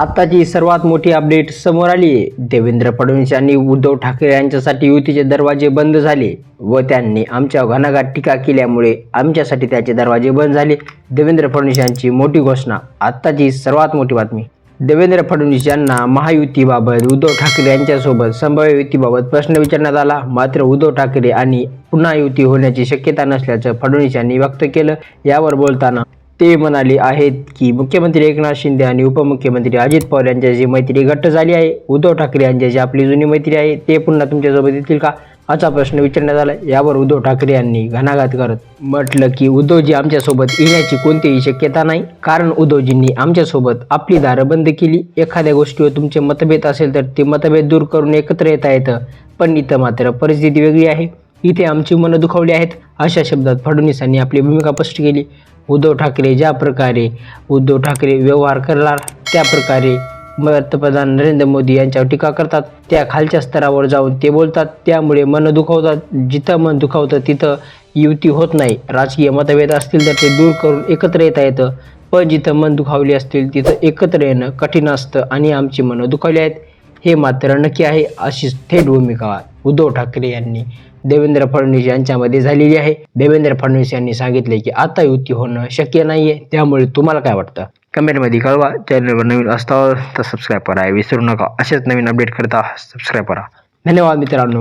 आत्ताची सर्वात मोठी अपडेट समोर आली आहे. देवेंद्र फडणवीस यांनी उद्धव ठाकरे यांच्यासाठी युतीचे दरवाजे बंद झाले व त्यांनी आमच्या घणाघात टीका केल्यामुळे आमच्यासाठी त्याचे दरवाजे बंद झाले. देवेंद्र फडणवीस यांची मोठी घोषणा. आत्ताची सर्वात मोठी बातमी. देवेंद्र फडणवीस यांना महायुतीबाबत उद्धव ठाकरे यांच्यासोबत संभाव्य युतीबाबत प्रश्न विचारण्यात आला. मात्र उद्धव ठाकरे आणि पुन्हा युती होण्याची शक्यता नसल्याचं फडणवीस यांनी व्यक्त केलं. यावर बोलताना ते म्हणाले आहेत की मुख्यमंत्री एकनाथ शिंदे आणि उपमुख्यमंत्री अजित पवार यांच्याची मैत्री घट्ट झाली आहे उद्धव ठाकरे यांच्याची आपली जुनी मैत्री आहे ते पुन्हा तुमच्यासोबत येतील का? असा प्रश्न विचारण्यात आला यावर उद्धव ठाकरे यांनी घणाघात करत म्हटलं की उद्धवजी आमच्यासोबत येण्याची कोणतीही शक्यता नाही. कारण उद्धवजींनी आमच्यासोबत आपली दारं बंद केली. एखाद्या गोष्टीवर तुमचे मतभेद असेल तर ते मतभेद दूर करून एकत्र येता येतं. पण इथं मात्र परिस्थिती वेगळी आहे. इथे आमची मनं दुखावली आहेत. अशा शब्दात फडणवीसांनी आपली भूमिका स्पष्ट केली. उद्धव ठाकरे ज्या प्रकारे उद्धव ठाकरे व्यवहार करणार त्या प्रकारे पंतप्रधान नरेंद्र मोदी यांच्यावर टीका करतात त्या खालच्या स्तरावर जाऊन ते बोलतात त्यामुळे मन दुखावतात. जिथं मन दुखावतं तिथं युती होत नाही. राजकीय मतभेद असतील तर ते दूर करून एकत्र येता येतं. पण जिथं मन दुखावली असतील तिथं एकत्र येणं कठीण असतं आणि आमची मनं दुखावली आहेत. हे मात्र नक्की आहे अशीच थेट भूमिका. उद्धव ठाकरे यांनी देवेंद्र फडणवीस यांच्यामध्ये झालेली आहे. देवेंद्र फडणवीस यांनी सांगितले की आता युती होणं शक्य नाहीये. त्यामुळे तुम्हाला काय वाटतं? कमेंटमध्ये कळवा. चॅनलवर नवीन असता तर सबस्क्राईब करा. विसरू नका. असेच नवीन अपडेट करता सबस्क्राईब करा. धन्यवाद मित्रांनो.